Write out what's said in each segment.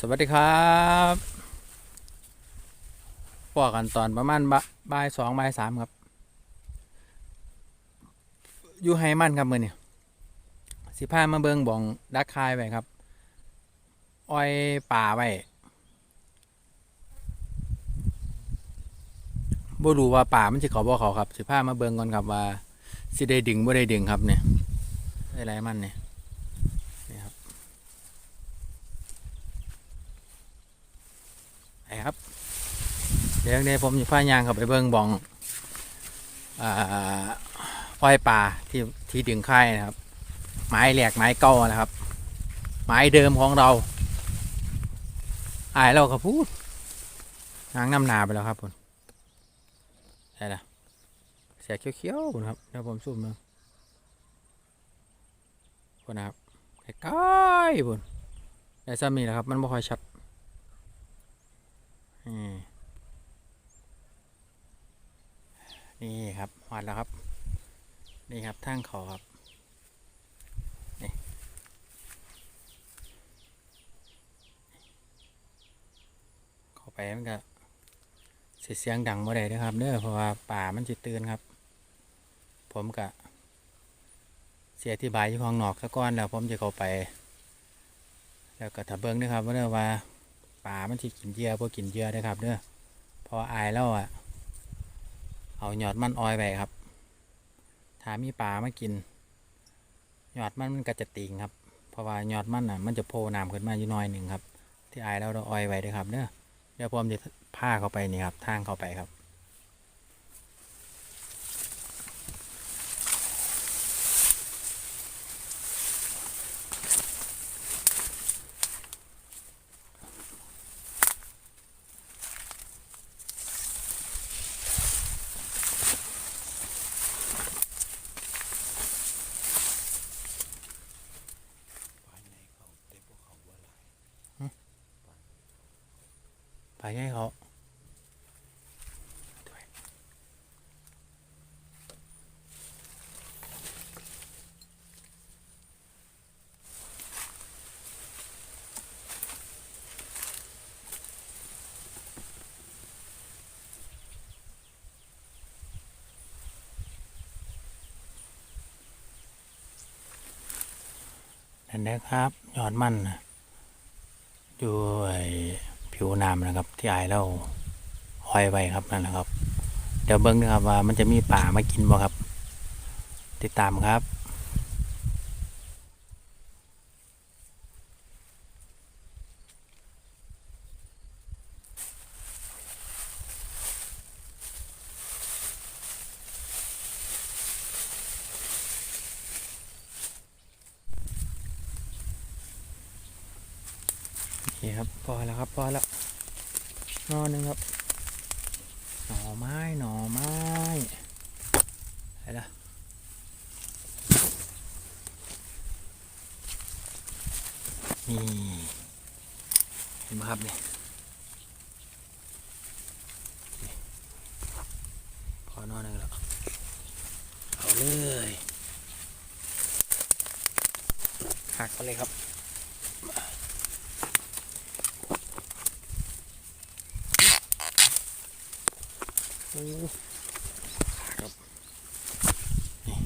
สวัสดีครับพอกันตอนประมาณบ่บ่ายสองบ่ายสามครับ อยู่ไฮมันครับมือนี่ยสิพามาเบิงบ่องดักคายไว้ครับ อ้อยป่าไว้บ่รู้ว่าป่ามันจะเขาบ่เขาครับ สิพามาเบิงก่อนครับว่า สิได้ดึงบ่ได้ดึงครับเนี่ยได้ไรมันเนี่ยนี่ครับ ไปครับ เดี๋ยวเดี๋ยวผมจะพายางเข้าไปเบิ้งบองอ่าปล่อยป่าที่ที่ดึงค่ายนะครับ ไม้แหลกไม้เก่านะครับ ไม้เดิมของเราอายเราก็พูดนางน้ำนาไปแล้วครับผมใช่ละเสียเขียวๆพุ่นครับเดี๋ยวผมซูมมาคนนะครับใกล้ๆพุ่นแต่ซ้ำนี่แหละครับ มันไม่ค่อยชัดนี่ นี่ครับวัดแล้วครับ นี่ครับทางเขาครับนี่ข้าไปมันก็เสียเสียงดังบ่ได้เด้อครับเด้อเพราะว่าป่ามันจิตื่นครับ ผมก็เสียอธิบายอยู่ห้องนอกซะก่อนแล้วผมจะเข้าไป แล้วก็ถ้าเบิ้งเด้อครับว่าเด้อว่าปลามันสิกินเยื่อพวกกินเยื่อได้อครับเด้อพออายแล้วอะ เอาหยอดมันออยไปครับ ถ้ามีปลามากิน หยอดมันมันก็จะติงครับ เพราะว่าหยอดมันอะ มันจะโผล่น้ำขึ้นมาอยู่น้อยหนึ่งครับ ที่อายแล้วเราออยไว้เด้อครับเนอะเดี๋ยวผมจะผ้าเข้าไปนี่ครับทางเข้าไปครับ ไปให้เขานั่นนะครับ ยอดมันอยู่ไอ ผิวน้ำนะครับ ที่อายเราห้อยไว้ครับนั่นแหละครับ เดี๋ยวเบิ้งนะครับว่ามันจะมีป่ามากินบ่ครับ ติดตามครับ โอเครับพอแล้วครับพอแล้วนอหนึ่งครับหน่อไม้หน่อไม้อะไรล่ะนี่เห็นไหมครับเนี่นี่พอนอนหนึ่งแล้วเอาเลยหักไปเลยครับ โอ้ครับนี่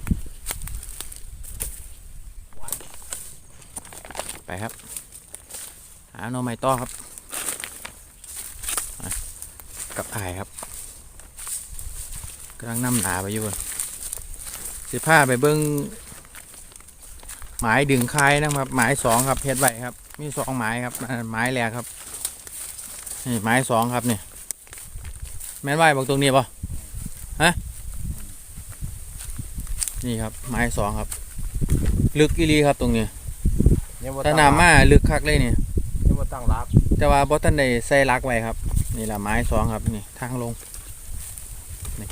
ไป ครับ หาหน่อไม้ต่อครับ กับถ่ายครับกำลังนำหนาไปอยู่บนสิผ้าไปเบิ้งหมายดึงคายนะครับ หมายสองครับเฮ็ดไว้ครับ มีสองหมายครับหมายแรกครับนี่หมายสองครับเนี่ยแม่นไหวบอกตรงนี้ป่ะฮะนี่ครับไม้สองครับ ลึกอีลีครับตรงนี้ ยังบ่ถ้าตั้งน้ำมาลึกคักเลยนี่ยังบ่ตั้งรักแต่ว่าบอตันได้ใส่รักไว้ครับ นี่แหละไม้สองครับนี่ทางลงนี่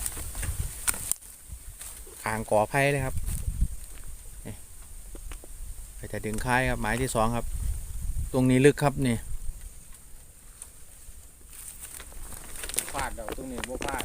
ขางก่อไผ่เลยครับนี่ไปจะดึงค่ายครับไม้ที่สองครับ ตรงนี้ลึกครับนี่ฟาดเดาตรงนี้บ่ฟาด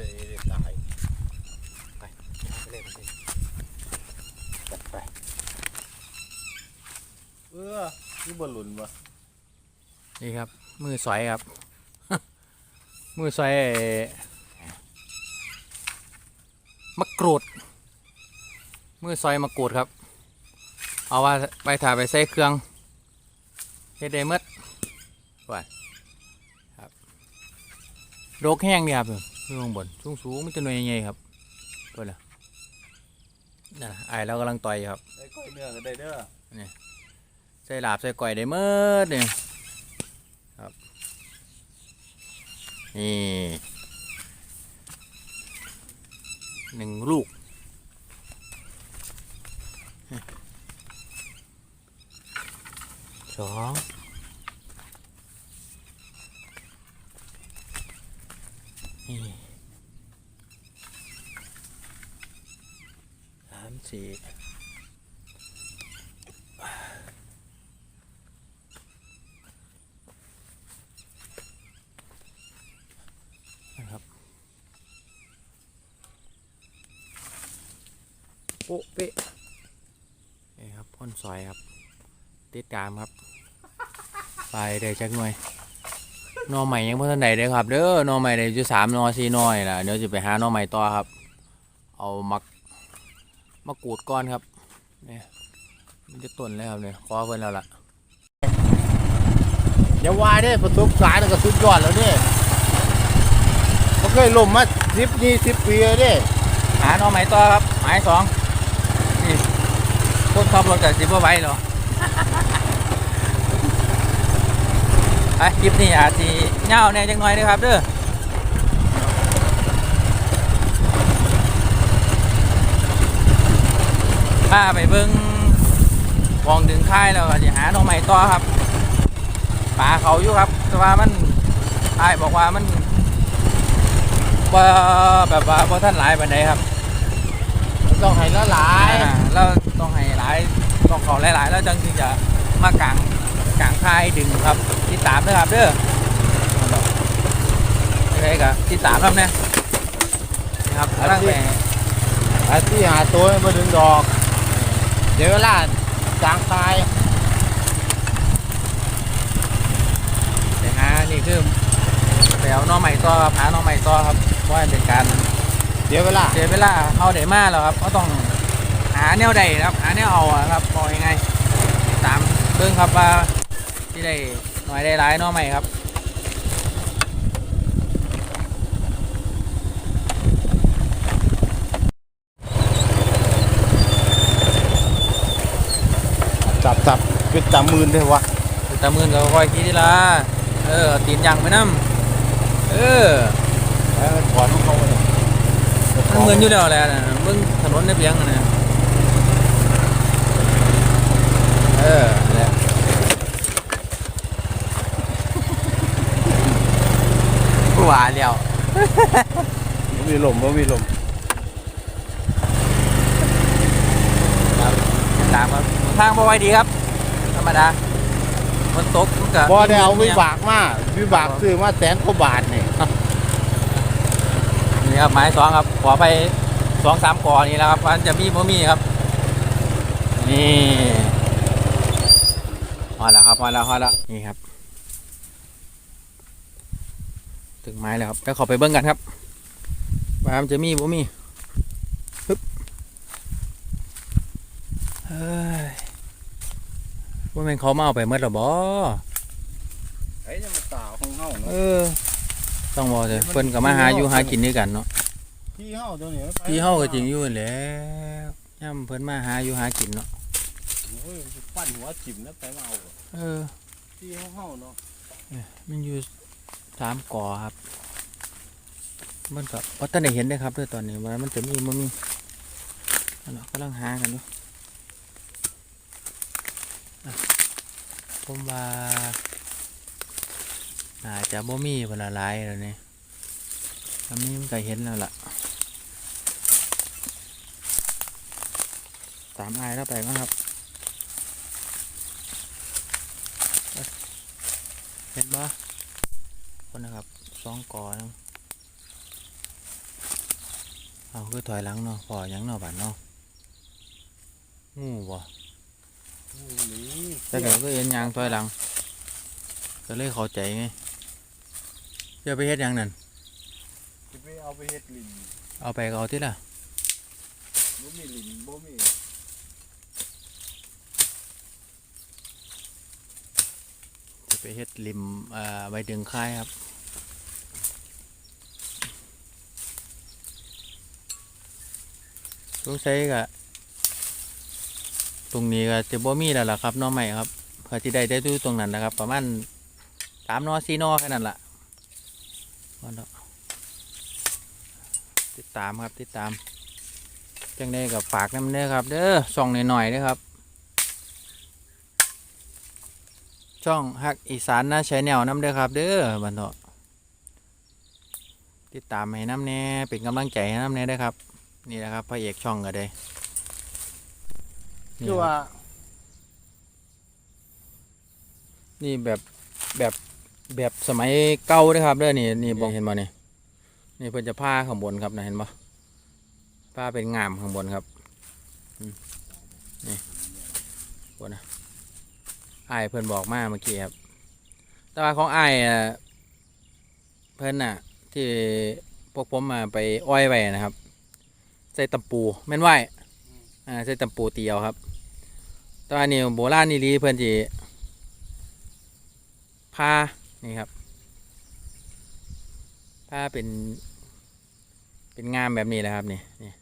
ไปเลยไไปเออนี่บอลลุนวะนี่ครับ มือสอยครับ มือสอยมะกรูด มือสอยมะกรูดครับ เอาว่าไปถ่าไปใส่เครื่องเฮดเด้เมดไปครับโรคแห้งเนี่ยครับ อยู่ข้างบนสูงสูงๆมันจะหน่วยใหญ่ๆครับตัวละนั่นน่ะไอ้เรากำลังต่อยอยู่ครับได้ก้อยเนื้อก็ได้เด้อใส่ลาบใส่ก่อยได้หมดนี่ครับนี่หนึ่งลูกสองนี่ สี่นะครับโป๊ะเป๊ะนี่ครับพ่นซอยครับ ติดตามครับไปเดี๋ยวจักหน่วยนอใหม่ยังเพิ่งไหนเด้อครับ เด้อนอใหม่เดี๋ยวจะสามนอสี่นอยละเดี๋ยวจะไปหานอใหม่ต่อครับ เอามัก มะกรูดก้อนครับเนี่ยมันจะต้นแล้วครับเนี่ยคอเพิ่นแล้วล่ะอย่าว่าได้ประสบการณ์ก็สุดยอดแล้วเนี่ยมันเคยล่มมาสิบยี่สิบปีแล้วเด้หาหน่อใหมต่อครับหมายสองนี่คนขับรถกับสิบว่าไว้เหรอไปคลิปนี้อาจจะเงาแหน่จังหน่อยนะครับเด้อ พาไปเบิ้งวองดึงค่ายแล้วก็จะหาหน่อใหม่ต่อครับป่าเขาอยู่ครับ แต่ว่ามันไอ้ายบอกว่ามันว่าแบบว่าพอท่านหลายปานใดครับมันต้องให้ละหลายอ่าแล้วต้องให้หลายต้องเขาหลายๆ แล้วจังถึงจะมากางกางค่ายดึงครับที่สามนะครับเด้อยังไงกับที่สามครับเนี่ยนะครับกำลังไปอันที่หาตัวมาดึงดอกเดี๋ยวเวลาจางคายไปหานี่คือไปเอาหน้องใหม่ต่อหาน้องใหม่ต่อครับเพราะว่าเป็นการเดี๋ยวเวลาเสียวเวลาเอาได้มาแล้วครับก็ต้องหาแนวใดครับ หาแนวเอาครับบอกยังไงตามเบิ่งครับว่าที่ได้หน่อยได้หลายน้องใหม่ครับ จับเป็นจับมือได้วะตะมือนก็ค่อยคิดทีละเออเอาตีนยังไปน้ำเออแล้วถอนของเขาไปเลยมันเหมือนอยู่แล้วแหละนะเบิ่งถนนในเพียงนะเออนั่นแหละผู้ว่าแล้วบ่มีลมบ่มีลมตามครับทางบ่ไหวดีครับ ธรรมดาฝนตกมันก็บ่ได้เอาวิบากมาวิบากซื้อมาแสนกว่าบาทนี่นี่ครับหมายสองครับ ขอไปสองสามก่อนี่แหล้วครับมันจะมีบ่มีครับ นี่มาแล้วครับมาแล้วมาแล้วนี่ครับ ถึงไม้แล้วครับแล้วขอไปเบิ้งกันครับว่ามันจะมีบ่มีฮึบเฮ้ย ว่าแม่นเขามาเอาไปเมื่อหรอบ่ไอ้ยังมาตาของเฮาเออต้องบอกเลยเพิ่นก็มาหาอยู่หากินด้วยกันเนาะที่เฮาตัวนี้พี่เฮาก็จริงอยู่นั่นแหล้วย่ำเพิ่นมาหาอยู่หากินเนาะโอ้ยปั้นหัวจิ้มแล้วไปมาเอาเออที่เฮาเนาะมันอยู่สามก่อครับ มันก็ว่าท่านได้เห็นได้อครับด้วยตอนนี้ว่ามันจะมีมันมีนั่นเนาะกำลังหากันอยู่อะ ผมว่าน่าจจะบ่มีเวลลายแล้วนี่ถ้ามีมันก็เห็นแล้วล่ะ ตามอายแล้วไปมั้งครับเห็นปะคนนะครับสองกอนเอาคือถอยหลังเนาะพอหยังเนาะบัดเนาะงูบ่ แต่ก็ก็เห็นยางถอยหลัง ก็เลยเข้าใจไงจะไปเฮ็ดหยังนั่นจะไปเอาไปเฮ็ดลินเอาไปก็เอาที่ละบ่มีลินบ่มีจะไปเฮ็ดริมเอ่อไว้ดึงค่ายครับสงสัยก็ ตรงนี้ก็จะบ่มีแล้วล่ะครับน้อใหม่ครับเพื่อที่ได้ได้ดูตรงนั้นนะครับ ประมาณสามนอสี่นอแค่นั้นล่ะว่าเนาะติดตามครับติดตามจังได้กับฝากน้ำเด้อครับ เด้อส่องหน่อยๆเด้อครับ ช่องฮักอีสานนะใช้แนวน้ำเด้อครับ เด้อบันเถาะติดตามให้น้ำแน่เป็นกำลังใจให้น้ำแน่เด้ครับ นี่แหละครับพระเอกช่องก็ได้ คือครับว่า นี่แบบแบบแบบสมัยเก่าเด้อครับเด้อนี่นี่บอกเห็นบ่นี่นี่เพิ่นจะผ้าข้างบนครับนะเห็นบ่ผ้าเป็นงามข้างบนครับอืมนี่บนนะอ้ายเพิ่นบอกมาเมื่อกี้ครับแต่ว่าของอ้ายอะเพิ่นน่ะ ที่พวกผมมาไปอ้อยไว้นะครับ ใส่ตำปูแม่นไหวอ่าใส่ตำปูเตียวครับ แต่ว่านี่โบราณนี่ลีเพื่อนจีผ้านี่ครับผ้าเป็น เป็นงามแบบนี้แหละครับนี่นี่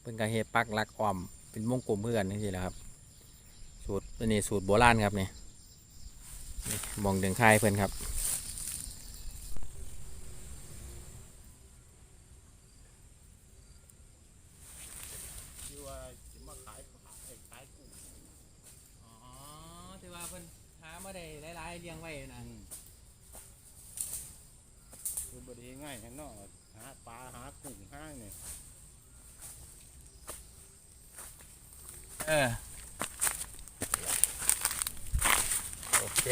เพิ่นกระเฮปักลักออมเป็นวงกลมเพื่อนนี่สิแหละครับ สูตรตัวนี้สูตรโบราณครับนี่มองดึงค่ายเพื่อนครับ ที่ว่าสิมาขายขายขายกุ้ง อ๋อที่ว่าเพิ่นหามาได้หลายๆเลี้ยงไว้นะ คือบ่ได้ง่ายแค่เนาะหาปลาหากุ้งห้างนี่ เออโอเค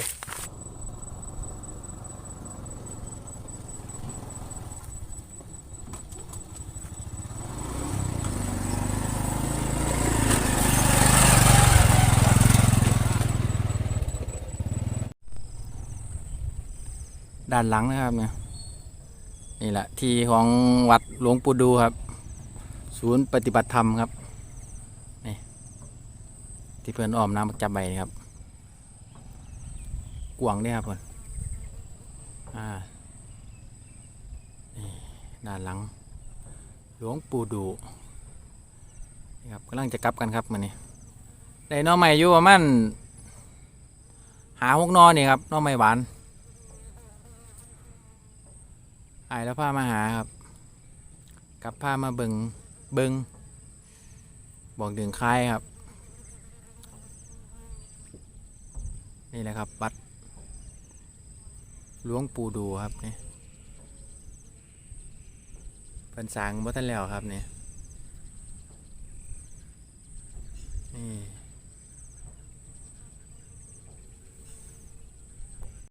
ด้านหลังนะครับเนี่ยนี่แหละที่ของวัดหลวงปู่ดูครับ ศูนย์ปฏิบัติธรรมครับ ที่เพื่อนอ้อมน้ำมักจับใบนี่ครับกวางเนี่ยครับเพื่อนอ่านี่ด้านหลัง หลวงปู่ดูนี่ครับกำลังจะกลับกันครับมันนี่ได้น้อใหม่อยู่ประมาณหาหกนอนี่ครับน้อใหม่หวานไอแล้วพามาหาครับกลับพามาเบิงเบิงบอกดึงคายครับ นี่แหละครับวัดหลวงปู่ดูครับนี่เพิ่นสร้างบ่ทันแล้วครับนี่นี่